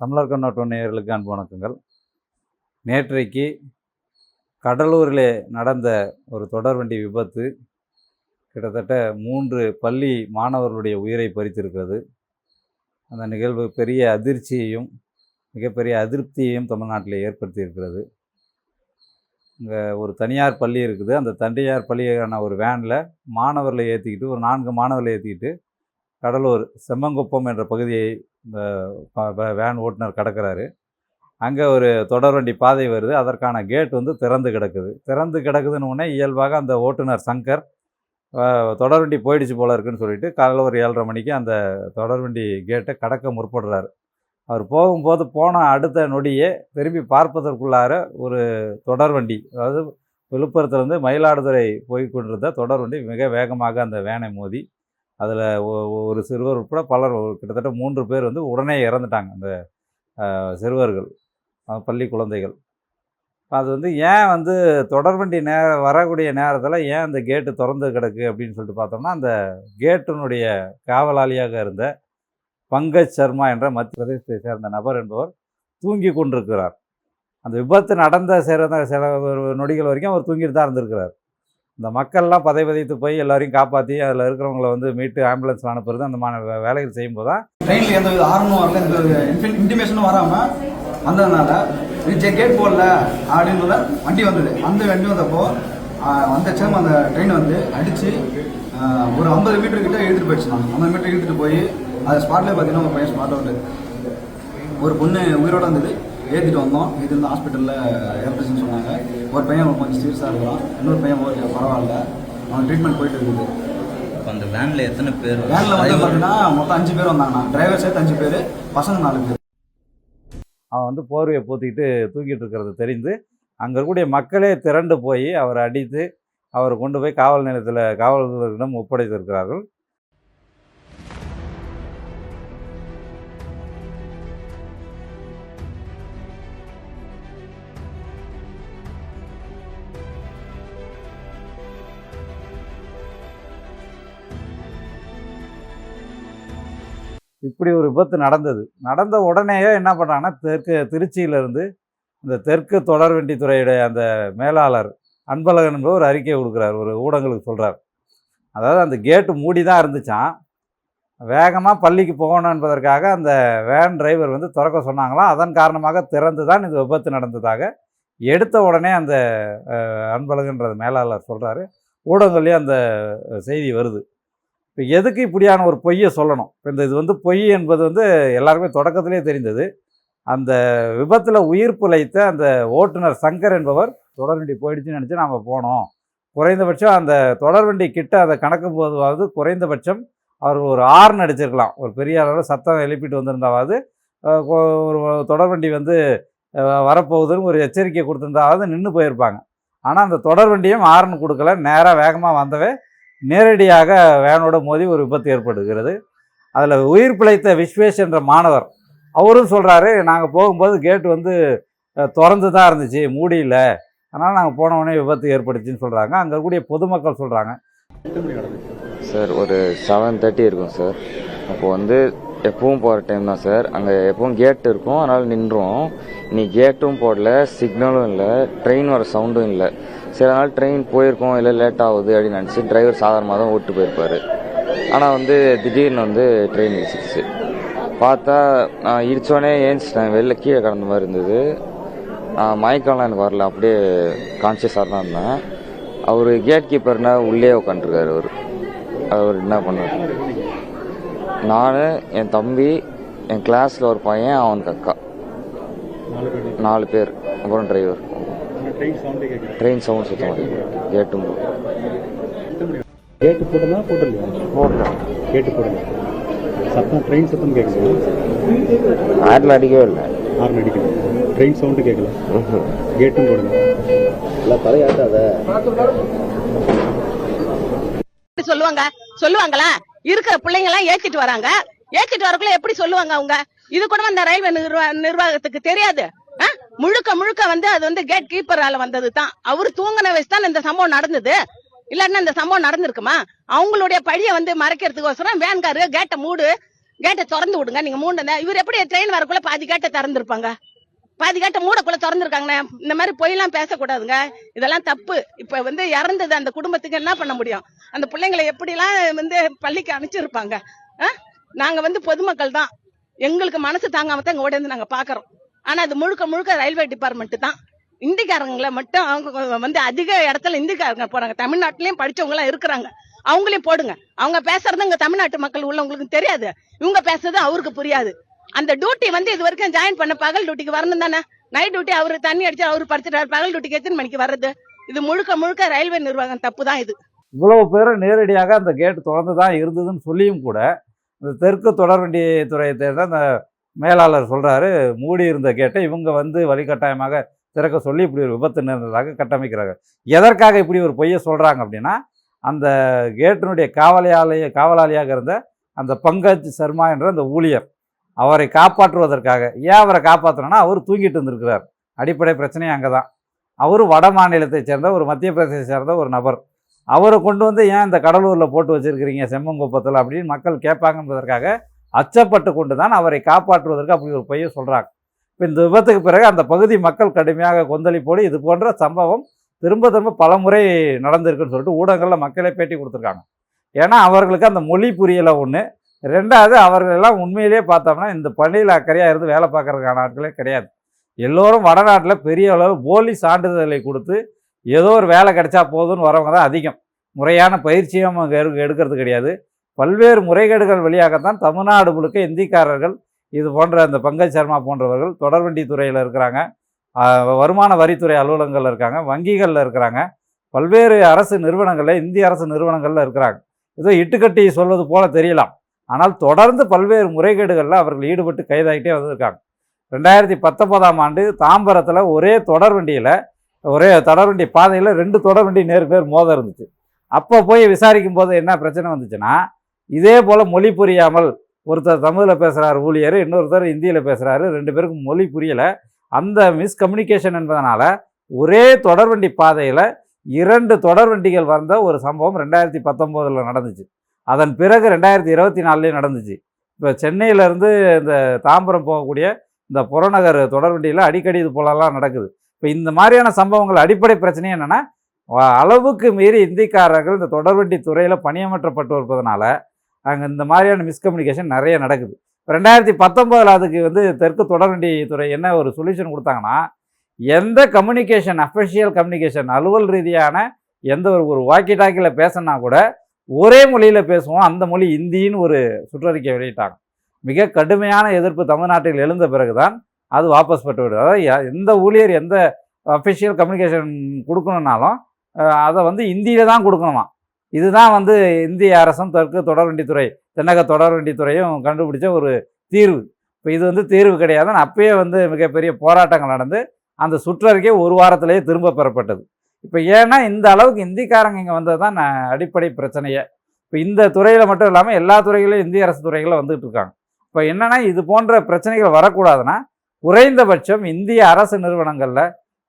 தமிழர் கண்ணோட்ட நேயர்களுக்கு அன்பு வணக்கங்கள். நேற்றைக்கு கடலூரிலே நடந்த ஒரு தொடர்வண்டி விபத்து கிட்டத்தட்ட மூன்று பள்ளி மாணவர்களுடைய உயிரை பறித்திருக்கிறது. அந்த நிகழ்வு பெரிய அதிர்ச்சியையும் மிகப்பெரிய அதிருப்தியையும் தமிழ்நாட்டில் ஏற்படுத்தியிருக்கிறது. இங்கே ஒரு தனியார் பள்ளி இருக்குது. அந்த தனியார் பள்ளியான ஒரு வேனில் மாணவர்களை ஏற்றிக்கிட்டு ஒரு நான்கு மாணவர்களை ஏற்றிக்கிட்டு கடலூர் செம்மங்குப்பம் என்ற பகுதியை இந்த வேன் ஓட்டுநர் கடக்கிறாரு. அங்கே ஒரு தொடர்வண்டி பாதை வருது. அதற்கான கேட் வந்து திறந்து கிடக்குது. திறந்து கிடக்குதுன்னு உடனே இயல்பாக அந்த ஓட்டுநர் சங்கர் தொடர்வண்டி போயிடுச்சு போல இருக்குன்னு சொல்லிட்டு காலையில் ஒரு ஏழரை மணிக்கு அந்த தொடர்வண்டி கேட்டை கடக்க முற்படுறாரு. அவர் போகும்போது போன அடுத்த நொடியே திரும்பி பார்ப்பதற்குள்ளார ஒரு தொடர்வண்டி அதாவது விழுப்புரத்துலேருந்து மயிலாடுதுறை போய் கொண்டிருந்த தொடர்வண்டி மிக வேகமாக அந்த வேனை மோதி அதில் ஒரு சிறுவர் உட்பட பலர் கிட்டத்தட்ட மூன்று பேர் வந்து உடனே இறந்துட்டாங்க அந்த சிறுவர்கள் பள்ளி குழந்தைகள். அது வந்து ஏன் வந்து தொடர்வண்டி நேர வரக்கூடிய நேரத்தில் ஏன் அந்த கேட்டு திறந்து கிடக்கு அப்படின்னு சொல்லிட்டு பார்த்தோம்னா அந்த கேட்டினுடைய காவலாளியாக இருந்த பங்கஜ் சர்மா என்ற மத்திய பிரதேசத்தை சேர்ந்த நபர் என்பவர் தூங்கி கொண்டிருக்கிறார். அந்த விபத்து நடந்த சில சில நொடிகள் வரைக்கும் அவர் தூங்கிட்டு தான் இருந்திருக்கிறார். இந்த மக்கள்லாம் பதை பதைத்து போய் எல்லாரையும் காப்பாற்றி அதில் இருக்கிறவங்கள வந்து மீட்டு ஆம்புலன்ஸ் அனுப்புறது அந்த மாதிரி வேலைகள் செய்யும்போது தான் ட்ரெயினில் எந்த வித ஆரணும் வரல எந்த இன்டிமேஷனும் வராமல் வந்ததுனால இது கேட் போடல அப்படின்றத வண்டி வந்தது. அந்த வண்டி வந்தப்போ வந்த சேம் அந்த ட்ரெயின் வந்து அடித்து ஒரு ஐம்பது மீட்டர் கிட்ட இழுத்துட்டு போயிடுச்சு நான் ஐம்பது மீட்டர் இழுத்துட்டு போய் அது ஸ்பாட்லேயே பார்த்தீங்கன்னா ஒரு பையன் ஸ்பாட் அவுட் ஒரு பொண்ணு உயிரோடு வந்தது. ஏற்றிட்டு வந்தோம். இது வந்து ஹாஸ்பிட்டலில் இறந்துச்சுன்னு சொன்னாங்க. ஒரு பையன் கொஞ்சம் சீரியஸாக இருக்கிறான். இன்னொரு பையன் ஓகே பரவாயில்ல. அவன் ட்ரீட்மெண்ட் போயிட்டு இருக்குது. அந்த வேன்ல எத்தனை பேர் வேனில் வந்து பார்த்தீங்கன்னா மொத்தம் அஞ்சு பேர் வந்தாங்கண்ணா. டிரைவர் சேர்த்து அஞ்சு பேர் பசங்க நாலு பேர். அவன் வந்து போர்வையை போத்திக்கிட்டு தூங்கிட்டு இருக்கிறது தெரிந்து அங்கே இருக்கக்கூடிய மக்களே திரண்டு போய் அவரை அடித்து அவரை கொண்டு போய் காவல் நிலையத்தில் காவலர்களிடம் ஒப்படைத்திருக்கிறார்கள். இப்படி ஒரு விபத்து நடந்தது. நடந்த உடனேயே என்ன பண்ணுறாங்கன்னா தெற்கு திருச்சியிலேருந்து இந்த தெற்கு தொடர்வண்டித்துறையுடைய அந்த மேலாளர் அன்பழகன் என்பவர் ஒரு அறிக்கை கொடுக்குறார். ஒரு ஊடகங்களுக்கு சொல்கிறார் அதாவது அந்த கேட்டு மூடி தான் இருந்துச்சான் வேகமாக பள்ளிக்கு போகணும் என்பதற்காக அந்த வேன் டிரைவர் வந்து திறக்க சொன்னாங்களாம். அதன் காரணமாக திறந்து தான் இந்த விபத்து நடந்ததாக எடுத்த உடனே அந்த அன்பழகுன்றது மேலாளர் சொல்கிறாரு ஊடகங்கள்லேயும் அந்த செய்தி வருது. இப்போ எதுக்கு இப்படியான ஒரு பொய்யை சொல்லணும்? இப்போ இந்த இது வந்து பொய் என்பது வந்து எல்லாருக்குமே தொடக்கத்திலே தெரிந்தது. அந்த விபத்தில் உயிர் பிழைத்த அந்த ஓட்டுநர் சங்கர் என்பவர் தொடர்வண்டி போயிடுச்சுன்னு நினச்சி நாம் போனோம். குறைந்தபட்சம் அந்த தொடர்வண்டி கிட்ட அதை கணக்கு போதுவாவது குறைந்தபட்சம் அவர் ஒரு ஆர்ன் அடிச்சிருக்கலாம். ஒரு பெரிய அளவில் சத்தம் எழுப்பிட்டு வந்திருந்தாவது ஒரு தொடர்வண்டி வந்து வரப்போகுதுன்னு ஒரு எச்சரிக்கை கொடுத்துருந்தாவது நின்று போயிருப்பாங்க. ஆனால் அந்த தொடர்வண்டியும் ஆர்ன் கொடுக்கல. நேராக வேகமாக வந்தவே நேரடியாக வேனோட மோதி ஒரு விபத்து ஏற்படுகிறது. அதில் உயிர் பிழைத்த விஸ்வேஷ் என்ற மாணவர் அவரும் சொல்கிறாரு நாங்கள் போகும்போது கேட்டு வந்து திறந்து தான் இருந்துச்சு மூடியில். அதனால் நாங்கள் போனவொடனே விபத்து ஏற்படுச்சுன்னு சொல்கிறாங்க அங்கே இருக்கக்கூடிய பொதுமக்கள் சொல்கிறாங்க சார் ஒரு செவன் தேர்ட்டி இருக்கும் சார். அப்போ வந்து எப்பவும் போகிற டைம் தான் சார். அங்கே எப்பவும் கேட் இருக்கும். அதனால் நின்றோம். நீ கேட்டும் போடல சிக்னலும் இல்லை ட்ரெயின் வர சவுண்டும் இல்லை. சில நாள் ட்ரெயின் போயிருக்கோம் இல்லை லேட் ஆகுது அப்படின்னு நினச்சி டிரைவர் சாதாரணமாக தான் ஓட்டு போயிருப்பார். ஆனால் வந்து திடீர்னு வந்து ட்ரெயின் இடிச்சிருச்சு. பார்த்தா நான் இடித்தோடனே ஏஞ்சிட்டேன். வெளில கீழே கிடந்த மாதிரி இருந்தது. நான் மயக்கம்லாம் எனக்கு வரல. அப்படியே கான்சியஸாக தான் இருந்தேன். அவர் கேட் கீப்பர்னா உள்ளே உட்காந்துருக்காரு அவர். அவர் என்ன பண்ணார்? நான் என் தம்பி என் கிளாஸில் ஒரு பையன் அவனுக்கு அக்கா. நாலு பேர். அப்புறம் டிரைவர் ட்ரெயின் சவுண்ட் சுத்தம் கேட்டும் கேட்டு போட்டதா போட்டலையா போடல கேட்டு போடல. சத்தம் ட்ரெயின் சத்தம் கேட்குது ஆட்டில் அடிக்கவே இல்லை. ஹார்ன் அடிக்குது ட்ரெயின் சவுண்டு கேட்கல. கேட்டும் போடல. இல்லை தலையாட்டாத எப்படி சொல்லுவாங்க? சொல்லுவாங்களா? இருக்கிற பிள்ளைங்க எல்லாம் ஏத்திட்டு வராங்க. ஏத்திட்டு வரக்குள்ள எப்படி சொல்லுவாங்க அவங்க? இது கூட அந்த ரயில்வே நிர்வா- நிர்வாகத்துக்கு தெரியாது? முழுக்க முழுக்க வந்து அது வந்து கேட் கீப்பரால வந்தது தான் அவர் தூங்கின வயசு தான் இந்த சம்பவம் நடந்தது. இல்லன்னா இந்த சம்பவம் நடந்திருக்குமா? அவங்களுடைய பழிய வந்து மறைக்கிறதுக்கோசரம் வேன்காரு கேட்டை மூடு கேட்டை திறந்து விடுங்க. நீங்க மூண்டு இவர் எப்படி ட்ரெயின் வரக்குள்ள பாதி கேட்டை திறந்துருப்பாங்க? பாதி கேட்டை மூடக்குள்ள திறந்துருக்காங்கண்ணே. இந்த மாதிரி பொய்லாம் பேசக்கூடாதுங்க. இதெல்லாம் தப்பு. இப்ப வந்து இறந்தது அந்த குடும்பத்துக்கு என்ன பண்ண முடியும்? அந்த பிள்ளைங்களை எப்படிலாம் வந்து பள்ளிக்கு அனுப்பிச்சிருப்பாங்க? ஆ? நாங்க வந்து பொதுமக்கள் தான் எங்களுக்கு மனசு தாங்காம தான் இங்க ஓடி வந்து நாங்க பாக்குறோம். ஆனா அது முழுக்க முழுக்க ரயில்வே டிபார்ட்மெண்ட் தான். இந்திக்காரங்களை மட்டும் அவங்க வந்து அதிக இடத்துல இந்திக்காரங்க போறாங்க. தமிழ்நாட்டிலயும் படிச்சவங்க எல்லாம் இருக்கிறாங்க. அவங்களையும் போடுங்க. அவங்க பேசுறது இங்க தமிழ்நாட்டு மக்கள் உள்ளவங்களுக்கு தெரியாது. இவங்க பேசுறது அவருக்கு புரியாது. அந்த டியூட்டி வந்து இது வரைக்கும் ஜாயின் பண்ண பகல் டியூட்டிக்கு வரணும் தானே? நைட் டியூட்டி அவரு தண்ணி அடிச்சு அவரு படிச்சுட்டாரு பகல் டியூட்டிக்கு எத்தனை மணிக்கு வர்றது? இது முழுக்க முழுக்க ரயில்வே நிர்வாகம் தப்பு தான் இது. இவ்வளவு பேரும் நேரடியாக அந்த கேட் திறந்து தான் இருந்ததுன்னு சொல்லியும் கூட இந்த தெற்கு தொடர்வண்டி துறையை சேர்ந்த அந்த மேலாளர் சொல்கிறாரு மூடி இருந்த கேட்டை இவங்க வந்து வழிகட்டாயமாக திறக்க சொல்லி இப்படி ஒரு விபத்து நேர்ந்ததாக கட்டமைக்கிறாங்க. எதற்காக இப்படி ஒரு பொய்யை சொல்கிறாங்க அப்படின்னா அந்த கேட்டினுடைய காவலாளிய காவலாளியாக இருந்த அந்த பங்கஜ் சர்மா என்ற அந்த ஊழியர் அவரை காப்பாற்றுவதற்காக ஏன் அவரை காப்பாற்றணும்னா அவர் தூங்கிட்டு இருந்திருக்கிறார். அடிப்படை பிரச்சனையும் அங்கே தான் அவர் வட மாநிலத்தைச் சேர்ந்த ஒரு மத்திய பிரதேசத்தை சேர்ந்த ஒரு நபர். அவரை கொண்டு வந்து ஏன் இந்த கடலூரில் போட்டு வச்சிருக்கிறீங்க செம்மங்குப்பத்தில் அப்படின்னு மக்கள் கேட்பாங்கன்றதற்காக அச்சப்பட்டு கொண்டு தான் அவரை காப்பாற்றுவதற்கு அப்படி ஒரு பையன் சொல்கிறாங்க இப்போ இந்த விபத்துக்கு பிறகு அந்த பகுதி மக்கள் கடுமையாக கொந்தளிப்போடு இது போன்ற சம்பவம் திரும்ப திரும்ப பல முறை நடந்திருக்குன்னு சொல்லிட்டு ஊடகங்களில் மக்களே பேட்டி கொடுத்துருக்காங்க. ஏன்னா அவர்களுக்கு அந்த மொழி புரியலை ஒன்று ரெண்டாவது அவர்கள் எல்லாம் உண்மையிலேயே பார்த்தோம்னா இந்த பணியில் அக்கறையாக இருந்து வேலை பார்க்குறதுக்கான ஆட்களே கிடையாது. எல்லோரும் வடநாட்டில் பெரிய அளவு போலி சான்றிதழை கொடுத்து ஏதோ ஒரு வேலை கிடைச்சா போதும்னு வரவங்க தான் அதிகம். முறையான பயிற்சியும் அங்கே எடு எடுக்கிறது கிடையாது. பல்வேறு முறைகேடுகள் வழியாகத்தான் தமிழ்நாடு முழுக்க இந்திக்காரர்கள் இது போன்ற அந்த பங்கஜ் சர்மா போன்றவர்கள் தொடர்வண்டி துறையில் இருக்கிறாங்க. வருமான வரித்துறை அலுவலகங்களில் இருக்காங்க வங்கிகளில் இருக்கிறாங்க. பல்வேறு அரசு நிறுவனங்களில் இந்திய அரசு நிறுவனங்களில் இருக்கிறாங்க. ஏதோ இட்டுக்கட்டி சொல்வது போல தெரியலாம். ஆனால் தொடர்ந்து பல்வேறு முறைகேடுகளில் அவர்கள் ஈடுபட்டு கைதாகிட்டே வந்திருக்காங்க. ரெண்டாயிரத்தி பத்தொன்பதாம் ஆண்டு தாம்பரத்தில் ஒரே தொடர்வண்டியில் ஒரே தொடர்வண்டி பாதையில் ரெண்டு தொடர்வண்டி நேருக்கு நேர் மோத இருந்துச்சு. அப்போ போய் விசாரிக்கும் போது என்ன பிரச்சனை வந்துச்சுன்னா இதே போல் மொழி புரியாமல் ஒருத்தர் தமிழில் பேசுகிறார் ஊழியர் இன்னொருத்தர் ஹிந்தியில் பேசுகிறாரு ரெண்டு பேருக்கும் மொழி புரியலை. அந்த மிஸ்கம்யூனிகேஷன் என்பதனால் ஒரே தொடர்வண்டி பாதையில் இரண்டு தொடர்வண்டிகள் வந்த ஒரு சம்பவம் ரெண்டாயிரத்தி பத்தொம்போதில் நடந்துச்சு. அதன் பிறகு ரெண்டாயிரத்தி இருபத்தி நாலுலேயும் நடந்துச்சு. இப்போ சென்னையிலேருந்து இந்த தாம்பரம் போகக்கூடிய இந்த புறநகர் தொடர்வண்டியில் அடிக்கடி இது போலலாம் நடக்குது. இப்போ இந்த மாதிரியான சம்பவங்கள் அடிப்படை பிரச்சனை என்னென்னா அளவுக்கு மீறி இந்திக்காரர்கள் இந்த தொடர்வண்டி துறையில் பணியமற்றப்பட்டு இருப்பதனால அங்கே இந்த மாதிரியான மிஸ்கம்யூனிகேஷன் நிறைய நடக்குது. ரெண்டாயிரத்தி பத்தொம்போதில் அதுக்கு வந்து தெற்கு தொடர்வண்டி துறை என்ன ஒரு சொல்யூஷன் கொடுத்தாங்கன்னா எந்த கம்யூனிகேஷன் அஃபிஷியல் கம்யூனிகேஷன் அலுவல் ரீதியான எந்த ஒரு ஒரு வாக்கி டாக்கியில் பேசினா கூட ஒரே மொழியில் பேசுவோம். அந்த மொழி இந்தின்னு ஒரு சுற்றறிக்கை வெளியிட்டாங்க. மிக கடுமையான எதிர்ப்பு தமிழ்நாட்டில் எழுந்த பிறகுதான் அது வாபஸ் பெற்று விடுது. அதாவது எந்த ஊழியர் எந்த அஃபிஷியல் கம்யூனிகேஷன் கொடுக்கணுன்னாலும் அதை வந்து இந்தியில் தான் கொடுக்கணுமா? இதுதான் வந்து இந்திய அரசும் தெற்கு தொடர்வண்டித்துறை தென்னக தொடர்வண்டித்துறையும் கண்டுபிடிச்ச ஒரு தீர்வு. இப்போ இது வந்து தீர்வு கிடையாதுன்னு அப்பயே வந்து மிகப்பெரிய போராட்டங்கள் நடந்து அந்த சுற்றறிக்கை ஒரு வாரத்திலேயே திரும்ப பெறப்பட்டது. இப்போ ஏன்னா இந்த அளவுக்கு இந்திக்காரங்க இங்கே வந்தது தான் நான் அடிப்படை பிரச்சனையே. இப்போ இந்த துறையில் மட்டும் இல்லாமல் எல்லா துறைகளிலும் இந்திய அரசு துறைகளில் வந்துட்டு இருக்காங்க இப்போ என்னென்னா இது போன்ற பிரச்சனைகள் வரக்கூடாதுன்னா குறைந்தபட்சம் இந்திய அரசு நிறுவனங்களில்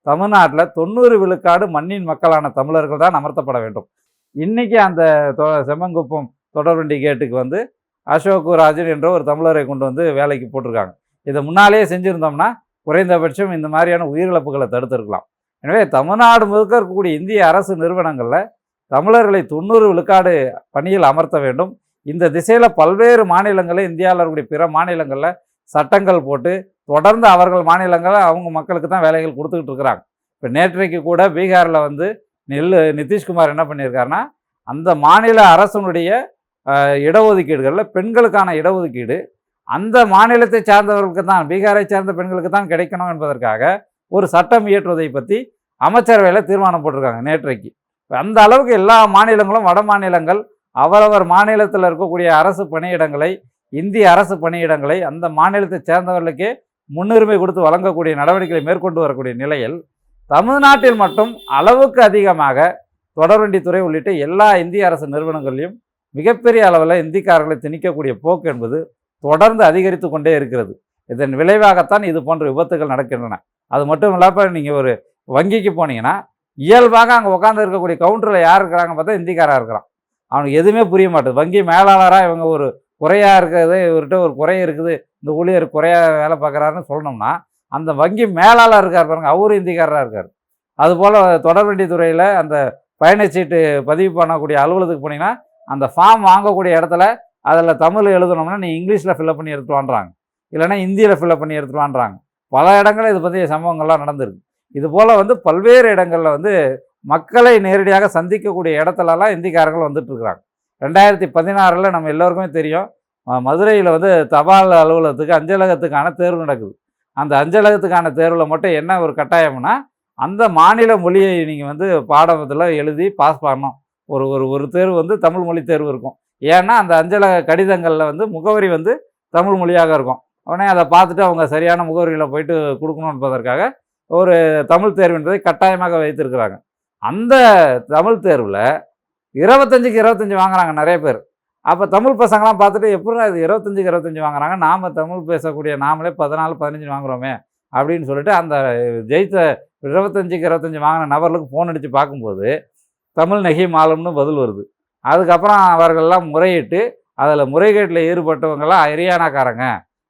தமிழ்நாட்டில் தொண்ணூறு விழுக்காடு மண்ணின் மக்களான தமிழர்கள் தான் அமர்த்தப்பட வேண்டும். இன்றைக்கி அந்த தொ- செம்மங்குப்பம் தொடர்வண்டி கேட்டுக்கு வந்து அசோக் ராஜன் என்ற ஒரு தமிழரை கொண்டு வந்து வேலைக்கு போட்டிருக்காங்க. இதை முன்னாலேயே செஞ்சுருந்தோம்னா குறைந்தபட்சம் இந்த மாதிரியான உயிரிழப்புகளை தடுத்திருக்கலாம். எனவே தமிழ்நாடு முழுக்க இருக்கக்கூடிய இந்திய அரசு நிறுவனங்களில் தமிழர்களை தொண்ணூறு விழுக்காடு பணியில் அமர்த்த வேண்டும். இந்த திசையில் பல்வேறு மாநிலங்களில் இந்தியாவில் இருக்கக்கூடிய பிற மாநிலங்களில் சட்டங்கள் போட்டு தொடர்ந்து அவர்கள் மாநிலங்களில் அவங்க மக்களுக்கு தான் வேலைகள் கொடுத்துக்கிட்டு இருக்கிறாங்க. இப்போ நேற்றைக்கு கூட பீகாரில் வந்து நெல் நிதிஷ்குமார் என்ன பண்ணியிருக்காருன்னா அந்த மாநில அரசனுடைய இடஒதுக்கீடுகளில் பெண்களுக்கான இடஒதுக்கீடு அந்த மாநிலத்தை சார்ந்தவர்களுக்கு தான் பீகாரை சார்ந்த பெண்களுக்கு தான் கிடைக்கணும் என்பதற்காக ஒரு சட்டம் இயற்றுவதை பற்றி அமைச்சரவையில் தீர்மானம் போட்டிருக்காங்க நேற்றைக்கு. அந்த அளவுக்கு எல்லா மாநிலங்களும் வட மாநிலங்கள் அவரவர் மாநிலத்தில் இருக்கக்கூடிய அரசு பணியிடங்களை இந்திய அரசு பணியிடங்களை அந்த மாநிலத்தை சேர்ந்தவர்களுக்கே முன்னுரிமை கொடுத்து வழங்கக்கூடிய நடவடிக்கைகளை மேற்கொண்டு வரக்கூடிய நிலையில் தமிழ்நாட்டில் மட்டும் அளவுக்கு அதிகமாக தொடர்வண்டித்துறை உள்ளிட்ட எல்லா இந்திய அரசு நிறுவனங்களையும் மிகப்பெரிய அளவில் இந்திக்காரர்களை திணிக்கக்கூடிய போக்கு என்பது தொடர்ந்து அதிகரித்து கொண்டே இருக்கிறது. இதன் விளைவாகத்தான் இது போன்ற விபத்துகள் நடக்கின்றன. அது மட்டும் இல்லாமல் நீங்கள் ஒரு வங்கிக்கு போனீங்கன்னா இயல்பாக அங்கே உட்காந்து இருக்கக்கூடிய கவுண்டரில் யார் இருக்கிறாங்க பார்த்தா இந்திக்காராக இருக்கிறான். அவனுக்கு எதுவுமே புரிய மாட்டேது. வங்கி மேலாளராக இவங்க ஒரு குறையாக இருக்கிறது இவர்கிட்ட ஒரு குறை இருக்குது இந்த ஊழியர் குறையாக வேலை பார்க்குறாருன்னு சொல்லணும்னா அந்த வங்கி மேலாளர் இருக்கார் பாருங்க அவரும் இந்திக்காரராக இருக்கார். அதுபோல் தொடர்வண்டி துறையில் அந்த பயணச்சீட்டு பதிவு பண்ணக்கூடிய அலுவலகத்துக்கு போனீங்கன்னா அந்த ஃபார்ம் வாங்கக்கூடிய இடத்துல அதில் தமிழ் எழுதணும்னா நீ இங்கிலீஷில் ஃபில்அப் பண்ணி எடுத்துகிட்டு வான்றாங்க இல்லைன்னா ஹிந்தியில் ஃபில்அப் பண்ணி எடுத்துகிட்டு பல இடங்களில் இது பற்றிய சம்பவங்கள்லாம் நடந்திருக்கு. இது போல் வந்து பல்வேறு இடங்களில் வந்து மக்களை நேரடியாக சந்திக்கக்கூடிய இடத்துலலாம் இந்திக்காரர்கள் வந்துட்டு இருக்கிறாங்க ரெண்டாயிரத்தி பதினாறில் நம்ம எல்லோருக்குமே தெரியும் மதுரையில் வந்து தபால் அலுவலகத்துக்கு அஞ்சலகத்துக்கான தேர்வு நடக்குது. அந்த அஞ்சலகத்துக்கான தேர்வில் மட்டும் என்ன ஒரு கட்டாயம்னா அந்த மாநில மொழியை நீங்கள் வந்து பாடத்தில் எழுதி பாஸ் பண்ணணும். ஒரு ஒரு ஒரு தேர்வு வந்து தமிழ் மொழி தேர்வு இருக்கும். ஏன்னா அந்த அஞ்சலக கடிதங்களில் வந்து முகவரி வந்து தமிழ் மொழியாக இருக்கும். உடனே அதை பார்த்துட்டு அவங்க சரியான முகவரியில் போயிட்டு கொடுக்கணும் என்பதற்காக ஒரு தமிழ் தேர்வு என்பதை கட்டாயமாக வைத்திருக்கிறாங்க. அந்த தமிழ் தேர்வில் இருபத்தஞ்சுக்கு இருபத்தஞ்சி வாங்குறாங்க நிறைய பேர். அப்போ தமிழ் பசங்களாம் பார்த்துட்டு எப்படி இது இருபத்தஞ்சுக்கு இருபத்தஞ்சி வாங்குறாங்க? நாம் தமிழ் பேசக்கூடிய நாமளே பதினாலு பதினஞ்சு வாங்குறோமே அப்படின்னு சொல்லிட்டு அந்த ஜெயித்த இருபத்தஞ்சுக்கு இருபத்தஞ்சி வாங்கின நபர்களுக்கு ஃபோன் அடித்து பார்க்கும்போது தமிழ் நகி மாலம்னு பதில் வருது. அதுக்கப்புறம் அவர்கள்லாம் முறையிட்டு அதில் முறைகேட்டில் ஈடுபட்டவங்களாம் ஹரியானாக்காரங்க.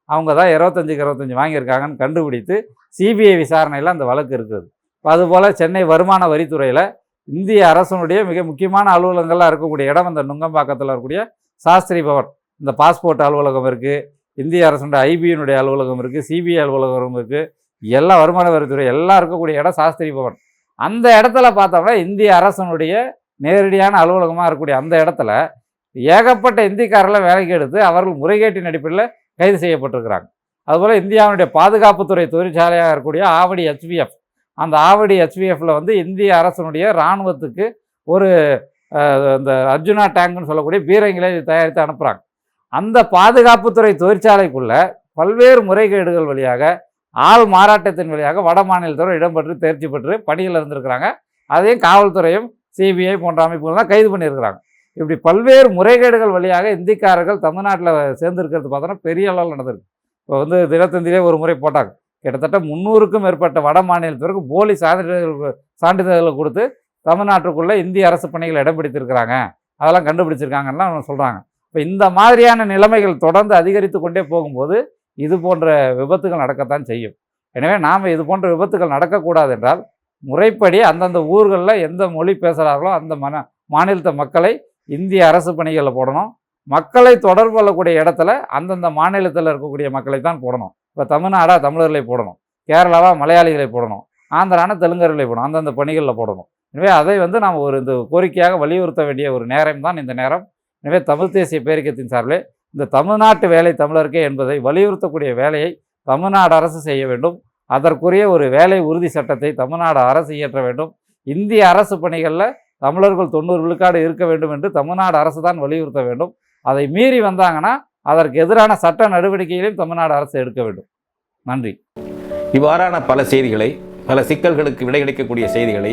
அவங்க தான் இருபத்தஞ்சுக்கு இருபத்தஞ்சி வாங்கியிருக்காங்கன்னு கண்டுபிடித்து சிபிஐ விசாரணையில் அந்த வழக்கு இருக்குது. அதுபோல் சென்னை வருமான வரித்துறையில் இந்திய அரசனுடைய மிக முக்கியமான அலுவலகங்கள்லாம் இருக்கக்கூடிய இடம் அந்த நுங்கம்பாக்கத்தில் இருக்கக்கூடிய சாஸ்திரி பவன். இந்த பாஸ்போர்ட் அலுவலகம் இருக்குது இந்திய அரசுடைய ஐபியினுடைய அலுவலகம் இருக்குது சிபிஐ அலுவலகம் இருக்குது எல்லா வருமான வரித்துறை எல்லாம் இருக்கக்கூடிய இடம் சாஸ்திரி பவன். அந்த இடத்துல பார்த்தோம்னா இந்திய அரசனுடைய நேரடியான அலுவலகமாக இருக்கக்கூடிய அந்த இடத்துல ஏகப்பட்ட இந்திக்காரெல்லாம் வேலைக்கு எடுத்து அவர்கள் முறைகேட்டின் அடிப்படையில் கைது செய்யப்பட்டிருக்கிறாங்க. அதுபோல் இந்தியாவுடைய பாதுகாப்புத்துறை தொழிற்சாலையாக இருக்கக்கூடிய ஆவடி ஹெச்பிஎஃப் அந்த ஆவடி ஹெச்பிஎஃப்பில் வந்து இந்திய அரசனுடைய இராணுவத்துக்கு ஒரு இந்த அர்ஜுனா டேங்க்னு சொல்லக்கூடிய பீரங்களை தயாரித்து அனுப்புகிறாங்க அந்த பாதுகாப்புத்துறை தொழிற்சாலைக்குள்ளே பல்வேறு முறைகேடுகள் வழியாக ஆள் மாறாட்டத்தின் வழியாக வட மாநிலத்தோடு இடம்பெற்று தேர்ச்சி பெற்று பணியில் இருந்திருக்கிறாங்க. அதையும் காவல்துறையும் சிபிஐ போன்ற அமைப்புகள் தான் கைது பண்ணியிருக்கிறாங்க. இப்படி பல்வேறு முறைகேடுகள் வழியாக இந்திக்காரர்கள் தமிழ்நாட்டில் சேர்ந்துருக்கிறது பார்த்தோன்னா பெரிய அளவில் நடந்திருக்கு. இப்போ வந்து தினத்தந்திலே ஒரு முறை போட்டாங்க. கிட்டத்தட்ட முந்நூறுக்கும் மேற்பட்ட வட மாநிலத்திற்கு போலி சான்றிதழ் சான்றிதழ்களை கொடுத்து தமிழ்நாட்டுக்குள்ளே இந்திய அரசு பணிகள் இடம் பிடித்திருக்கிறாங்க அதெல்லாம் கண்டுபிடிச்சிருக்காங்கன்னு சொல்கிறாங்க இப்போ இந்த மாதிரியான நிலைமைகள் தொடர்ந்து அதிகரித்து கொண்டே போகும்போது இது போன்ற விபத்துகள் நடக்கத்தான் செய்யும். எனவே நாம் இது போன்ற விபத்துகள் நடக்கக்கூடாது என்றால் முறைப்படி அந்தந்த ஊர்களில் எந்த மொழி பேசுகிறார்களோ அந்த மன மாநிலத்த மக்களை இந்திய அரசு பணிகளில் போடணும். மக்களை தொடர்பு கொள்ளக்கூடிய இடத்துல அந்தந்த மாநிலத்தில் இருக்கக்கூடிய மக்களை தான் போடணும். இப்போ தமிழ்நாடாக தமிழர்களை போடணும். கேரளாவாக மலையாளிகளை போடணும். ஆந்திரானா தெலுங்கர்களை போடணும். அந்தந்த பணிகளில் போடணும். எனவே அதை வந்து நாம் ஒரு இந்த கோரிக்கையாக வலியுறுத்த வேண்டிய ஒரு நேரம் தான் இந்த நேரம். எனவே தமிழ் தேசிய பேரிக்கத்தின் சார்பில் இந்த தமிழ்நாட்டு வேலை தமிழருக்கே என்பதை வலியுறுத்தக்கூடிய வேலையை தமிழ்நாடு அரசு செய்ய வேண்டும். அதற்குரிய ஒரு வேலை உறுதி சட்டத்தை தமிழ்நாடு அரசு இயற்ற வேண்டும். இந்திய அரசு பணிகளில் தமிழர்கள் தொண்ணூறு விழுக்காடு இருக்க வேண்டும் என்று தமிழ்நாடு அரசு தான் வலியுறுத்த வேண்டும். அதை மீறி வந்தாங்கன்னா அதற்கு எதிரான சட்ட நடவடிக்கைகளையும் தமிழ்நாடு அரசு எடுக்க வேண்டும். நன்றி. இவ்வாறான பல செய்திகளை பல சிக்கல்களுக்கு விடை கிடைக்கக்கூடிய செய்திகளை